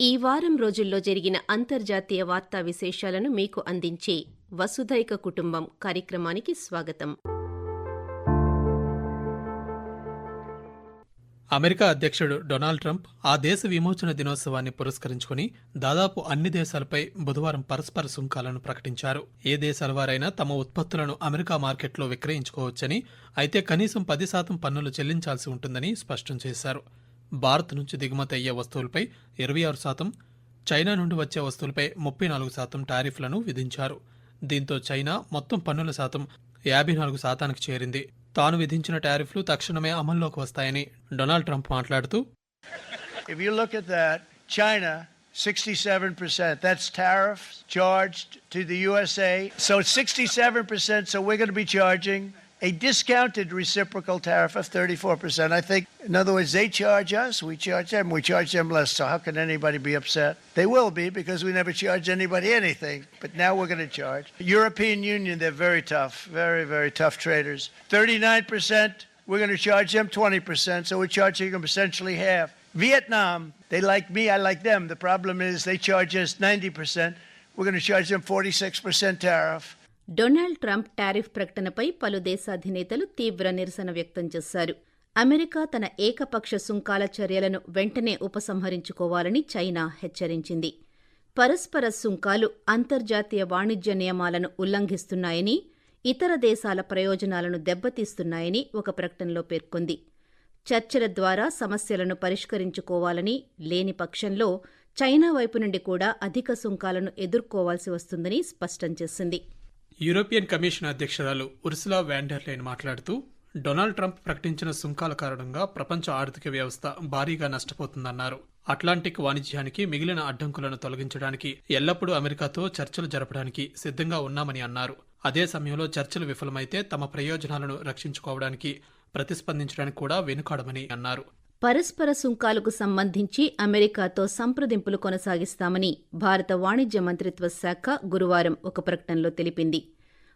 ఈ వారం రోజుల్లో జరిగిన అంతర్జాతీయ వార్తా విశేషాలను మీకు అందించే వసుధైక కుటుంబం కార్యక్రమానికి స్వాగతం. అమెరికా అధ్యక్షుడు డొనాల్డ్ ట్రంప్ ఆ దేశ విమోచన దినోత్సవాన్ని పురస్కరించుకుని దాదాపు అన్ని దేశాలపై బుధవారం పరస్పర సుంకాలను ప్రకటించారు. ఏ దేశాల వారైనా తమ ఉత్పత్తులను అమెరికా మార్కెట్లో విక్రయించుకోవచ్చని అయితే కనీసం పది శాతం పన్నులు చెల్లించాల్సి ఉంటుందని స్పష్టం చేశారు. భారత్ నుంచి దిగుమతి అయ్యే వస్తువులపై ఇరవై ఆరు శాతం చైనా నుండి వచ్చే వస్తువులపై ముప్పై నాలుగు శాతం టారిఫ్లను విధించారు దీంతో చైనా మొత్తం పన్నుల శాతం యాభై నాలుగు శాతానికి చేరింది తాను విధించిన టారిఫ్లు తక్షణమే అమల్లోకి వస్తాయని డొనాల్డ్ ట్రంప్ మాట్లాడుతూ If you look at that, China, 67%. That's tariffs charged to the USA. So 67%. So we're going to be charging a discounted reciprocal tariff of 34%. I think, in other words, they charge us, we charge them, we charge them less. So how can anybody be upset? They will be because we never charge anybody anything. But now we're going to charge. European Union, they're very tough, very, very tough traders. 39%. We're going to charge them 20%, so we're charging them essentially half. Vietnam, they like me, I like them. The problem is they charge us 90%. We're going to charge them 46% tariff. Donald Trump tariff ప్రకటనపై పలు దేశాధినేతలు తీవ్ర నిరసన వ్యక్తం చేశారు. America తన ఏకపక్ష సుంకాల చర్యలను వెంటనే ఉపసంహరించుకోవాలని చైనా హెచ్చరించింది. పరస్పర సుంకాలు అంతర్జాతీయ వాణిజ్య నియమాలను ఉల్లంఘిస్తున్నాయని ఇతర దేశాల ప్రయోజనాలను దెబ్బతీస్తున్నాయని ఒక ప్రకటనలో పేర్కొంది. చర్చల ద్వారా సమస్యలను పరిష్కరించుకోవాలని లేని పక్షంలో చైనా వైపు నుండి కూడా అధిక సుంకాలను ఎదుర్కోవాల్సి వస్తుందని స్పష్టం చేసింది. యూరోపియన్ కమిషన్ అధ్యక్షురాలు ఉర్సులా వ్యాండర్లైన్ మాట్లాడుతూ డొనాల్డ్ ట్రంప్ ప్రకటించిన సుంకాల కారణంగా ప్రపంచ ఆర్థిక వ్యవస్థ భారీగా నష్టపోతుందన్నారు. అట్లాంటిక్ వాణిజ్యానికి మిగిలిన అడ్డంకులను తొలగించడానికి ఎల్లప్పుడూ అమెరికాతో చర్చలు జరపడానికి సిద్ధంగా ఉన్నామని అన్నారు. అదే సమయంలో చర్చలు విఫలమైతే తమ ప్రయోజనాలను రక్షించుకోవడానికి ప్రతిస్పందించడానికి కూడా వెనుకాడమని అన్నారు. పరస్పర సుంకాలకు సంబంధించి అమెరికాతో సంప్రదింపులు కొనసాగిస్తామని భారత వాణిజ్య మంత్రిత్వ శాఖ గురువారం ఒక ప్రకటనలో తెలిపింది.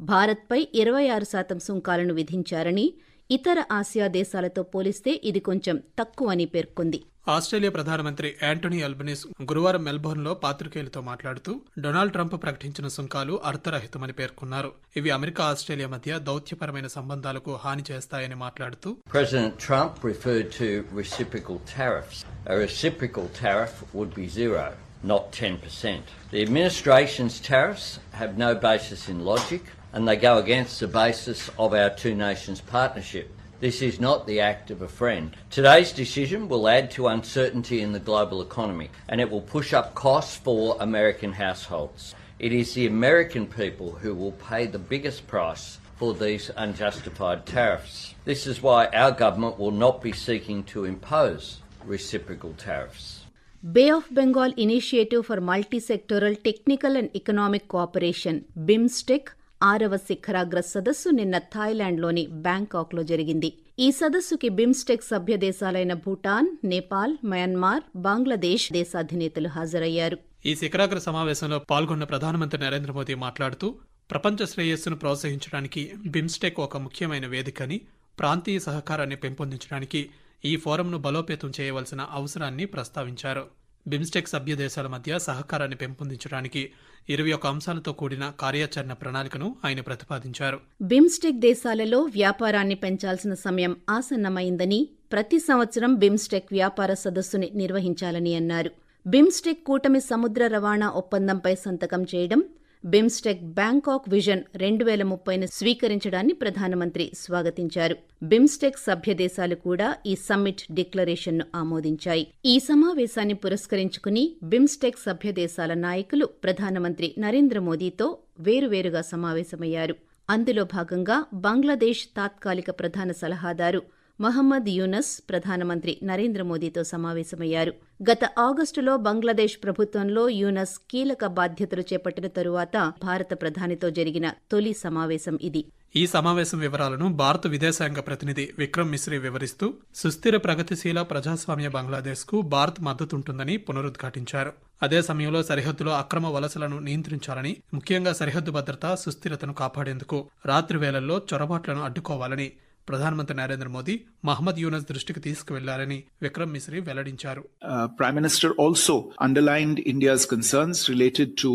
భారత్పై ఇరవై ఆరు శాతం సుంకాలను విధించారని ఇతర ఆసియా దేశాలతో పోలిస్తే ఇది కొంచెం తక్కువని పేర్కొంది ఆస్ట్రేలియా ప్రధానమంత్రి యాంటోనీ అల్బనీస్ గురువారం మెల్బోర్న్లో పాత్రికేయులతో మాట్లాడుతూ డొనాల్డ్ ట్రంప్ ప్రకటించిన సుంకాలు అర్థరహితమని పేర్కొన్నారు ఇవి అమెరికా ఆస్ట్రేలియా మధ్య దౌత్యపరమైన సంబంధాలకు హాని చేస్తాయని మాట్లాడుతూ President Trump referred to reciprocal tariffs. A reciprocal tariff would be zero, not 10%. The administration's tariffs have no basis in logic and they go against the basis of our two nations partnership. This is not the act of a friend. Today's decision will add to uncertainty in the global economy and it will push up costs for American households. It is the American people who will pay the biggest price for these unjustified tariffs. This is why our government will not be seeking to impose reciprocal tariffs. Bay of Bengal Initiative for Multisectoral Technical and Economic Cooperation, BIMSTEC, ఆరవ శిఖరాగ్ర సదస్సు నిన్న థాయిలాండ్లోని బ్యాంకాక్లో జరిగింది. ఈ సదస్సుకి BIMSTEC సభ్య దేశాలైన Bhutan Nepal Myanmar Bangladesh దేశాధినేతలు హాజరయ్యారు. ఈ శిఖరాగ్ర సమావేశంలో పాల్గొన్న ప్రధానమంత్రి నరేంద్ర మోదీ మాట్లాడుతూ ప్రపంచ శ్రేయస్సును ప్రోత్సహించడానికి బిమ్స్టెక్ ఒక ముఖ్యమైన వేదికని ప్రాంతీయ సహకారాన్ని పెంపొందించడానికి ఈ ఫోరంను బలోపేతం చేయవలసిన అవసరాన్ని ప్రస్తావించారు. బిమ్స్టెక్ సభ్య దేశాల మధ్య సహకారాన్ని పెంపొందించడానికి ఇరవై ఒక అంశాలతో కూడిన కార్యాచరణ ప్రణాళికను ఆయన ప్రతిపాదించారు. బిమ్స్టెక్ దేశాలలో వ్యాపారాన్ని పెంచాల్సిన సమయం ఆసన్నమైందని ప్రతి సంవత్సరం బిమ్స్టెక్ వ్యాపార సదస్సుని నిర్వహించాలని అన్నారు. బిమ్స్టెక్ కూటమి సముద్ర రవాణా ఒప్పందంపై సంతకం చేయడం బిమ్స్టెక్ బ్యాంకాక్ విజన్ రెండు వేల ముప్పైను స్వీకరించడాన్ని ప్రధానమంత్రి స్వాగతించారు. బిమ్స్టెక్ సభ్య దేశాలు కూడా ఈ సమ్మిట్ డిక్లరేషన్ను ఆమోదించాయి. ఈ సమావేశాన్ని పురస్కరించుకుని బిమ్స్టెక్ సభ్య దేశాల నాయకులు ప్రధానమంత్రి నరేంద్ర మోదీతో వేరువేరుగా సమావేశమయ్యారు. అందులో భాగంగా బంగ్లాదేశ్ తాత్కాలిక ప్రధాన సలహాదారు మహమ్మద్ యూనస్ ప్రధానమంత్రి నరేంద్ర మోదీతో సమావేశమయ్యారు. గత ఆగస్టులో బంగ్లాదేశ్ ప్రభుత్వంలో యూనస్ కీలక బాధ్యతలు చేపట్టిన తరువాత భారత ప్రధానితో జరిగిన తొలి సమావేశం ఇది. ఈ సమావేశం వివరాలను భారత విదేశాంగ ప్రతినిధి విక్రమ్ మిశ్రీ వివరిస్తూ సుస్థిర ప్రగతిశీల ప్రజాస్వామ్య బంగ్లాదేశ్కు భారత్ మద్దతుంటుందని పునరుద్ఘాటించారు. అదే సమయంలో సరిహద్దులో అక్రమ వలసలను నియంత్రించాలని ముఖ్యంగా సరిహద్దు భద్రత సుస్థిరతను కాపాడేందుకు రాత్రి వేళల్లో చొరబాట్లను అడ్డుకోవాలని ప్రధానమంత్రి నరేంద్ర మోదీ మహమ్మద్ యూనస్ దృష్టికి తీసుకువెళ్లారని విక్రమ్ మిశ్రీ వెల్లడించారు Uh, Prime Minister also underlined India's concerns related to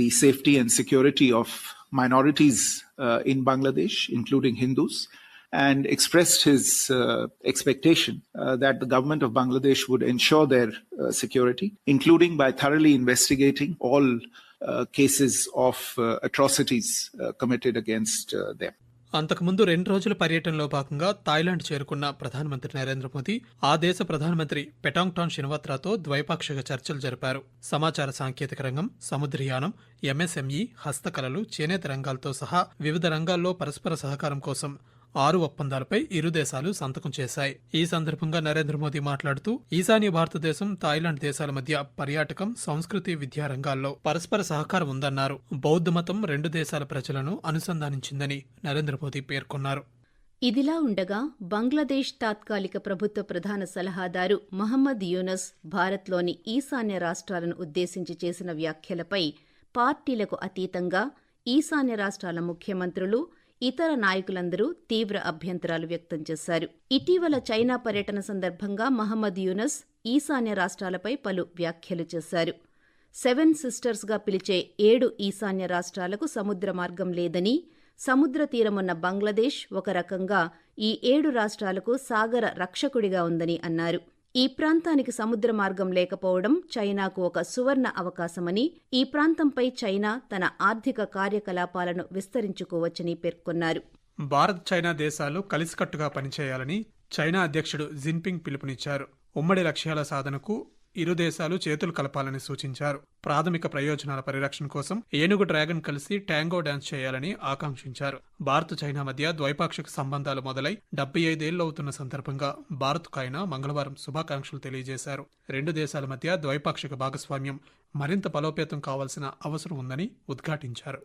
the safety and security of minorities uh, in Bangladesh, including Hindus, and expressed his uh, expectation uh, that the government of Bangladesh would ensure their uh, security, including by thoroughly investigating all uh, cases of uh, atrocities uh, committed against uh, them. అంతకుముందు రెండు రోజుల పర్యటనలో భాగంగా Thailand చేరుకున్న ప్రధానమంత్రి నరేంద్ర మోదీ ఆ దేశ ప్రధానమంత్రి పెటాంగ్టాన్ షినవత్రాతో ద్వైపాక్షిక చర్చలు జరిపారు. సమాచార సాంకేతిక రంగం సముద్రయానం ఎంఎస్ఎంఈ హస్తకళలు చేనేత రంగాలతో సహా వివిధ రంగాల్లో పరస్పర సహకారం కోసం ఆరు ఒప్పందాలపై ఇరు దేశాలు సంతకం చేశాయి. ఈ సందర్భంగా నరేంద్ర మోదీ మాట్లాడుతూ ఈశాన్య భారతదేశం థాయిలాండ్ దేశాల మధ్య పర్యాటకం సంస్కృతి విద్యా రంగాల్లో పరస్పర సహకారం ఉందన్నారు. బౌద్ధ మతం రెండు దేశాల ప్రజలను అనుసంధానించిందని నరేంద్ర మోదీ పేర్కొన్నారు. ఇదిలా ఉండగా బంగ్లాదేశ్ తాత్కాలిక ప్రభుత్వ ప్రధాన సలహాదారు మహమ్మద్ యూనస్ భారత్లోని ఈశాన్య రాష్ట్రాలను ఉద్దేశించి చేసిన వ్యాఖ్యలపై పార్టీలకు అతీతంగా ఈశాన్య రాష్ట్రాల ముఖ్యమంత్రులు ఇతర నాయకులందరూ తీవ్ర అభ్యంతరాలు వ్యక్తం చేశారు. ఇటీవల చైనా పర్యటన సందర్భంగా మహమ్మద్ యూనస్ ఈశాన్య రాష్ట్రాలపై పలు వ్యాఖ్యలు చేశారు. సెవెన్ సిస్టర్స్గా పిలిచే ఏడు ఈశాన్య రాష్ట్రాలకు సముద్ర మార్గం లేదని సముద్ర తీరమున్న బంగ్లాదేశ్ ఒక రకంగా ఈ ఏడు రాష్ట్రాలకు సాగర రక్షకుడిగా ఉందని అన్నారు. ఈ ప్రాంతానికి సముద్ర మార్గం లేకపోవడం చైనాకు ఒక సువర్ణ అవకాశమని ఈ ప్రాంతంపై చైనా తన ఆర్థిక కార్యకలాపాలను విస్తరించుకోవచ్చని పేర్కొన్నారు. భారత్ చైనా దేశాలు కలిసికట్టుగా పనిచేయాలని చైనా అధ్యక్షుడు జిన్పింగ్ పిలుపునిచ్చారు. ఉమ్మడి లక్ష్యాల సాధనకు ఇరు దేశాలు చేతులు కలపాలని సూచించారు. ప్రాథమిక ప్రయోజనాల పరిరక్షణ కోసం ఏనుగు డ్రాగన్ కలిసి ట్యాంగో డాన్స్ చేయాలని ఆకాంక్షించారు. భారత్ చైనా మధ్య ద్వైపాక్షిక సంబంధాలు మొదలై డెబ్బై ఐదేళ్ళు అవుతున్న సందర్భంగా భారత్ ఆయన మంగళవారం శుభాకాంక్షలు తెలియజేశారు. రెండు దేశాల మధ్య ద్వైపాక్షిక భాగస్వామ్యం మరింత బలోపేతం కావాల్సిన అవసరం ఉందని ఉద్ఘాటించారు.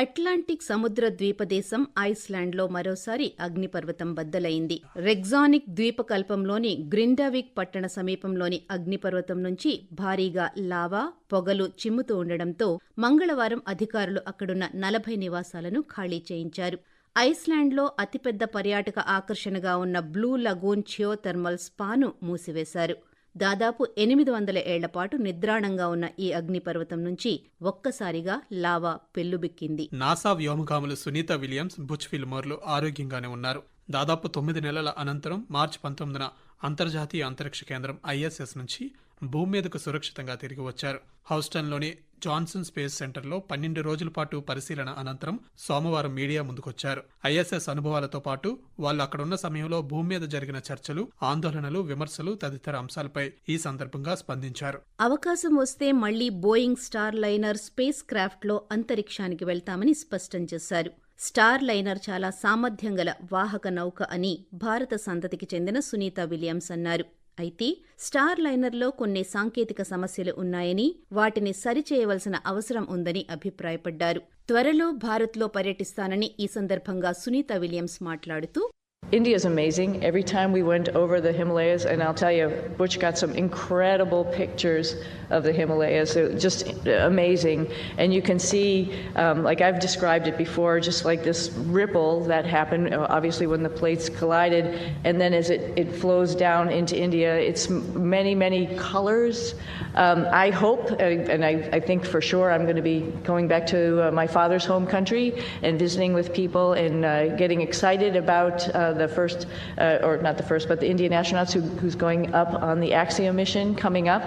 అట్లాంటిక్ సముద్ర ద్వీపదేశం ఐస్లాండ్లో మరోసారి అగ్నిపర్వతం బద్దలైంది. రెగ్జానిక్ ద్వీపకల్పంలోని గ్రిండావిక్ పట్టణ సమీపంలోని అగ్నిపర్వతం నుంచి భారీగా లావా పొగలు చిమ్ముతూ ఉండడంతో మంగళవారం అధికారులు అక్కడున్న నలభై నివాసాలను ఖాళీ చేయించారు. ఐస్లాండ్లో అతిపెద్ద పర్యాటక ఆకర్షణగా ఉన్న బ్లూ లగూన్ థర్మల్ స్పాను మూసివేశారు. దాదాపు ఎనిమిది వందల ఏళ్ళపాటు నిద్రాణంగా ఉన్న ఈ అగ్నిపర్వతం నుంచి ఒక్కసారిగా లావా పెల్లుబిక్కింది నాసా వ్యోమగాములు సునీత విలియమ్స్ బుచ్ ఫిల్మోర్లు ఆరోగ్యంగానే ఉన్నారు. దాదాపు తొమ్మిది నెలల అనంతరం మార్చి పంతొమ్మిదిన అంతర్జాతీయ అంతరిక్ష కేంద్రం ఐఎస్ఎస్ నుంచి భూమి మీదకు సురక్షితంగా తిరిగి వచ్చారు. హౌస్టన్లోని జాన్సన్ స్పేస్ సెంటర్లో పన్నెండు రోజుల పాటు పరిశీలన అనంతరం సోమవారం మీడియా ముందుకొచ్చారు. ఐఎస్ఎస్ అనుభవాలతో పాటు వాళ్ళు అక్కడున్న సమయంలో భూమి మీద జరిగిన చర్చలు ఆందోళనలు విమర్శలు తదితర అంశాలపై ఈ సందర్భంగా స్పందించారు. అవకాశం వస్తే మళ్ళీ బోయింగ్ స్టార్ లైనర్ స్పేస్ క్రాఫ్ట్లో అంతరిక్షానికి వెళ్తామని స్పష్టం చేశారు. స్టార్ లైనర్ చాలా సామర్థ్యం గల వాహక నౌక అని భారత సంతతికి చెందిన సునీత విలియమ్స్ అన్నారు. అయితే స్టార్ లైనర్లో కొన్ని సాంకేతిక సమస్యలు ఉన్నాయని వాటిని సరిచేయవలసిన అవసరం ఉందని అభిప్రాయపడ్డారు. త్వరలో భారత్లో పర్యటిస్తానని ఈ సందర్భంగా సునీత విలియమ్స్ మాట్లాడుతూ India is amazing. Every time we went over the Himalayas, and I'll tell you, Butch got some incredible pictures of the Himalayas. They're just amazing. And you can see, um, like I've described it before, just like this ripple that happened, uh, obviously, when the plates collided. And then as it, it flows down into India, it's many, many colors. Um, I hope, and I, I think for sure, I'm going to be going back to uh, my father's home country and visiting with people and uh, getting excited about uh, the first, uh, or not the first, but the Indian astronauts who, who's going up on the Axiom mission coming up.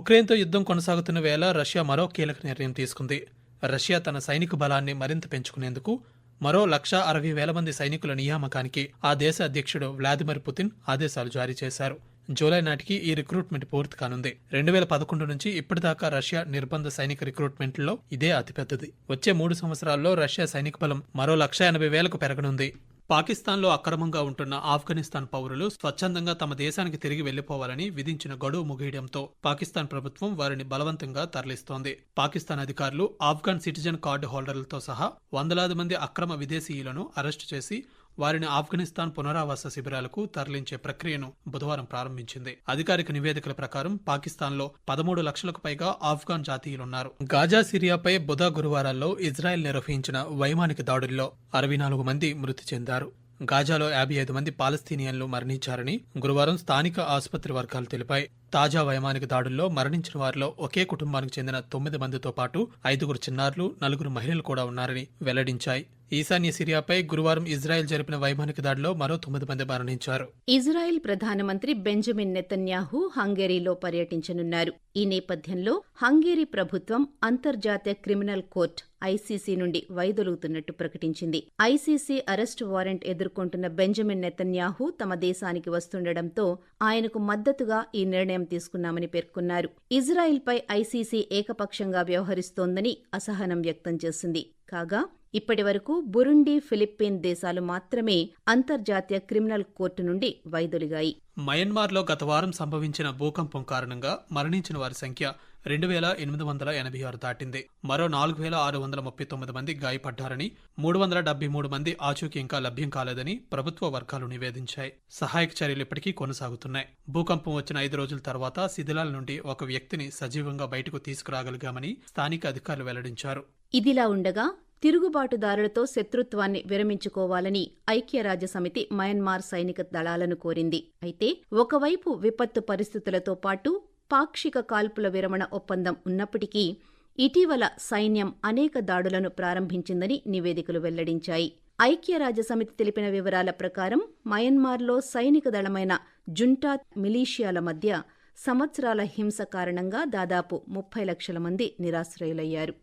ఉక్రెయిన్తో యుద్ధం కొనసాగుతున్న వేళ Russia మరో కీలక నిర్ణయం తీసుకుంది Russia తన సైనిక బలాన్ని మరింత పెంచుకునేందుకు మరో లక్ష అరవై వేల మంది సైనికుల నియామకానికి ఆ దేశ అధ్యక్షుడు వ్లాదిమిర్ పుతిన్ ఆదేశాలు జారీ చేశారు జూలై నాటికి ఈ రిక్రూట్మెంట్ పూర్తి కానుంది. రెండు వేల పదకొండు నుంచి ఇప్పటిదాకా రష్యా నిర్బంధ సైనిక రిక్రూట్మెంట్లో ఇదే అతిపెద్దది. వచ్చే మూడు సంవత్సరాల్లో రష్యా సైనిక బలం మరో లక్ష ఎనభై వేలకు పెరగనుంది. పాకిస్తాన్లో అక్రమంగా ఉంటున్న ఆఫ్ఘనిస్తాన్ పౌరులు స్వచ్ఛందంగా తమ దేశానికి తిరిగి వెళ్ళిపోవాలని విధించిన గడువు ముగియడంతో పాకిస్తాన్ ప్రభుత్వం వారిని బలవంతంగా తరలిస్తోంది. పాకిస్తాన్ అధికారులు ఆఫ్ఘన్ సిటిజన్ కార్డు హోల్డర్లతో సహా వందలాది మంది అక్రమ విదేశీయులను అరెస్టు చేసి వారిని ఆఫ్ఘనిస్తాన్ పునరావాస శిబిరాలకు తరలించే ప్రక్రియను బుధవారం ప్రారంభించింది. అధికారిక నివేదికల ప్రకారం పాకిస్తాన్లో పదమూడు లక్షలకు పైగా ఆఫ్ఘాన్ జాతీయులున్నారు. గాజా సిరియాపై బుధ గురువారాల్లో ఇజ్రాయెల్ నిర్వహించిన వైమానిక దాడుల్లో అరవై నాలుగు మంది మృతి చెందారు. గాజాలో యాభై ఐదు మంది పాలస్తీనియన్లు మరణించారని గురువారం స్థానిక ఆసుపత్రి వర్గాలు తెలిపాయి. తాజా వైమానిక దాడుల్లో మరణించిన వారిలో ఒకే కుటుంబానికి చెందిన తొమ్మిది మందితో పాటు ఐదుగురు చిన్నారులు నలుగురు మహిళలు కూడా ఉన్నారని వెల్లడించాయి. ఈశాన్య సిరియాపై గురువారం ఇజ్రాయెల్ జరిపిన వైమానిక దాడిలో మరో తొమ్మిది మంది మరణించారు. ఇజ్రాయెల్ ప్రధానమంత్రి బెంజమిన్ నెతన్యాహు హంగేరీలో పర్యటించనున్నారు. ఈ నేపథ్యంలో హంగేరీ ప్రభుత్వం అంతర్జాతీయ క్రిమినల్ కోర్టు ఐసీసీ నుండి వైదొలుగుతున్నట్టు ప్రకటించింది. I C C arrest warrant ఎదుర్కొంటున్న బెంజమిన్ నెతన్యాహు తమ దేశానికి వస్తుండటంతో ఆయనకు మద్దతుగా ఈ నిర్ణయం తీసుకున్నామని పేర్కొన్నారు. ఇజ్రాయిల్పై ఐసీసీ ఏకపక్షంగా వ్యవహరిస్తోందని అసహనం వ్యక్తం చేసింది. కాగా ఇప్పటి వరకు బురుండి ఫిలిప్పీన్ దేశాలు మాత్రమే అంతర్జాతీయ క్రిమినల్ కోర్టు నుండి వైదొలిగాయి. మయన్మార్లో గత వారం సంభవించిన భూకంపం కారణంగా మరణించిన వారి సంఖ్య రెండు వేల ఎనిమిది వందల ఎనభై ఆరు దాటింది. మరో నాలుగు వేల ఆరు వందల ముప్పై తొమ్మిది మంది గాయపడ్డారని మూడు వందల డెబ్బై మూడు మంది ఆచూకీ ఇంకా లభ్యం కాలేదని ప్రభుత్వ వర్గాలు నివేదించాయి. సహాయక చర్యలు ఇప్పటికీ కొనసాగుతున్నాయి. భూకంపం వచ్చిన ఐదు రోజుల తర్వాత శిథిలాల నుండి ఒక వ్యక్తిని సజీవంగా బయటకు తీసుకురాగలిగామని స్థానిక అధికారులు వెల్లడించారు. ఇదిలా ఉండగా తిరుగుబాటుదారులతో శత్రుత్వాన్ని విరమించుకోవాలని ఐక్యరాజ్యసమితి మయన్మార్ సైనిక దళాలను కోరింది. అయితే ఒకవైపు విపత్తు పరిస్థితులతో పాటు పాక్షిక కాల్పుల విరమణ ఒప్పందం ఉన్నప్పటికీ ఇటీవల సైన్యం అనేక దాడులను ప్రారంభించిందని నివేదికలు వెల్లడించాయి. ఐక్యరాజ్యసమితి తెలిపిన వివరాల ప్రకారం మయన్మార్లో సైనిక దళమైన జుంటా మిలీషియాల మధ్య సంవత్సరాల హింస కారణంగా దాదాపు ముప్పై లక్షల మంది నిరాశ్రయులయ్యారు.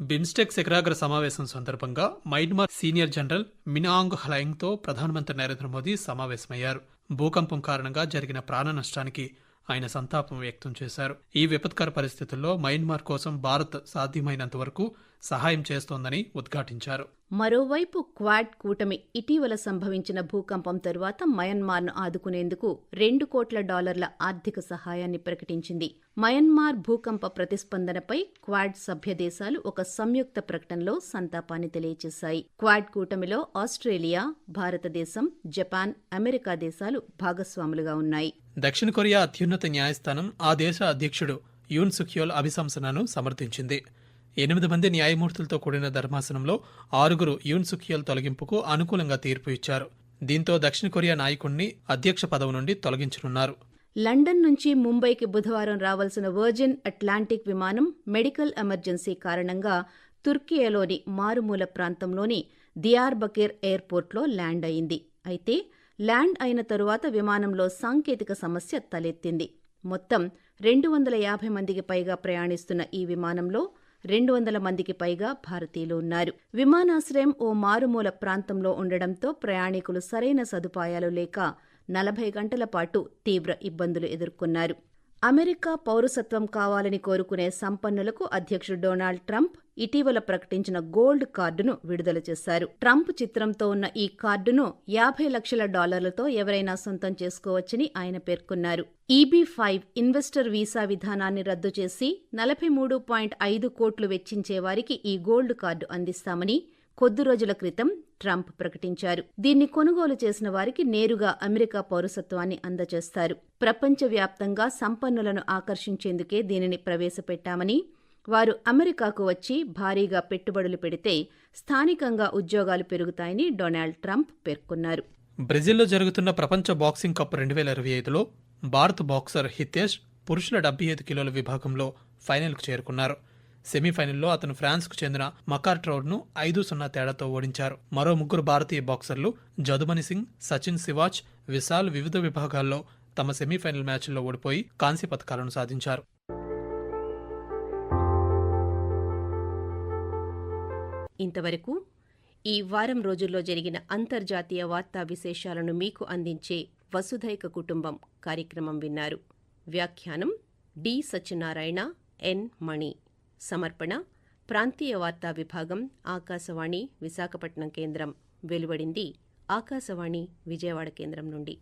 బిమ్స్టెక్ శిఖరాగ్ర సమావేశం సందర్భంగా Myanmar senior general Min Aung హలైంగ్తో ప్రధానమంత్రి నరేంద్ర మోదీ సమావేశమయ్యారు. భూకంపం కారణంగా జరిగిన ప్రాణ నష్టానికి ఆయన సంతాపం వ్యక్తం చేశారు. ఈ విపత్కర పరిస్థితుల్లో మయన్మార్ కోసం భారత్ సాధ్యమైనంత వరకు సహాయం చేస్తోందని ఉద్ఘాటించారు. మరోవైపు క్వాడ్ కూటమి ఇటీవల సంభవించిన భూకంపం తరువాత మయన్మార్ను ఆదుకునేందుకు రెండు కోట్ల డాలర్ల ఆర్థిక సహాయాన్ని ప్రకటించింది. మయన్మార్ భూకంప ప్రతిస్పందనపై క్వాడ్ సభ్య దేశాలు ఒక సంయుక్త ప్రకటనలో సంతాపాన్ని తెలియజేశాయి క్వాడ్ కూటమిలో ఆస్ట్రేలియా భారతదేశం జపాన్ అమెరికా దేశాలు భాగస్వాములుగా ఉన్నాయి. దక్షిణ కొరియా అత్యున్నత న్యాయస్థానం ఆ దేశ అధ్యక్షుడు యూన్ సుఖ్యోల్ అభిశంసనను సమర్థించింది. ఎనిమిది మంది న్యాయమూర్తులతో కూడిన ధర్మాసనంలో ఆరుగురు యూన్ సుఖ్యోల్ తొలగింపుకు అనుకూలంగా తీర్పు ఇచ్చారు. దీంతో దక్షిణ కొరియా నాయకుణ్ణి అధ్యక్ష పదవి నుండి తొలగించనున్నారు. లండన్ నుంచి ముంబైకి బుధవారం రావాల్సిన వర్జిన్ అట్లాంటిక్ విమానం మెడికల్ ఎమర్జెన్సీ కారణంగా తుర్కియాలోని మారుమూల ప్రాంతంలోని దియార్బకిర్ ఎయిర్పోర్ట్లో ల్యాండ్ అయింది. అయితే ల్యాండ్ అయిన తరువాత విమానంలో సాంకేతిక సమస్య తలెత్తింది. మొత్తం రెండు వందల యాభై మందికి పైగా ప్రయాణిస్తున్న ఈ విమానంలో రెండు వందల మందికి పైగా భారతీయులు ఉన్నారు. విమానాశ్రయం ఓ మారుమూల ప్రాంతంలో ఉండడంతో ప్రయాణికులు సరైన సదుపాయాలు లేక నలభై గంటల పాటు తీవ్ర ఇబ్బందులు ఎదుర్కొన్నారు. అమెరికా పౌరసత్వం కావాలని కోరుకునే సంపన్నులకు అధ్యక్షుడు డొనాల్డ్ ట్రంప్ ఇటీవల ప్రకటించిన గోల్డ్ కార్డును విడుదల చేశారు. ట్రంప్ చిత్రంతో ఉన్న ఈ కార్డును యాభై లక్షల డాలర్లతో ఎవరైనా సొంతం చేసుకోవచ్చని ఆయన పేర్కొన్నారు. ఈబీ ఫైవ్ ఇన్వెస్టర్ వీసా విధానాన్ని రద్దు చేసి నలభై మూడు పాయింట్ ఐదు కోట్లు వెచ్చించే వారికి ఈ గోల్డ్ కార్డు అందిస్తామని కొద్ది రోజుల క్రితం ట్రంప్ ప్రకటించారు. దీన్ని కొనుగోలు చేసిన వారికి నేరుగా అమెరికా పౌరసత్వాన్ని అందజేస్తారు. ప్రపంచవ్యాప్తంగా సంపన్నులను ఆకర్షించేందుకే దీనిని ప్రవేశపెట్టామని వారు అమెరికాకు వచ్చి భారీగా పెట్టుబడులు పెడితే స్థానికంగా ఉద్యోగాలు పెరుగుతాయని డొనాల్డ్ ట్రంప్ పేర్కొన్నారు. బ్రెజిల్లో జరుగుతున్న ప్రపంచ బాక్సింగ్ కప్ రెండు వేల ఇరవై ఐదులో భారత్ బాక్సర్ హితేష్ పురుషుల డెబ్బై ఐదు కిలోల విభాగంలో ఫైనల్కు చేరుకున్నారు. సెమీఫైనల్లో అతను ఫ్రాన్స్కు చెందిన మకార్ ట్రౌడ్ను ఐదు సున్నా తేడాతో ఓడించారు. మరో ముగ్గురు భారతీయ బాక్సర్లు జదుమణి సింగ్ సచిన్ శివాజ్ విశాల్ వివిధ విభాగాల్లో తమ సెమీఫైనల్ మ్యాచ్ల్లో ఓడిపోయి కాంస్య పథకాలను సాధించారు. ఇంతవరకు ఈ వారం రోజుల్లో జరిగిన అంతర్జాతీయ వార్తా విశేషాలను మీకు అందించే వసుధైక కుటుంబం కార్యక్రమం విన్నారు. వ్యాఖ్యానం డి. సత్యనారాయణ ఎన్. మణి. సమర్పణ ప్రాంతీయ వార్తా విభాగం ఆకాశవాణి విశాఖపట్నం కేంద్రం. వెలువడింది ఆకాశవాణి విజయవాడ కేంద్రం నుండి.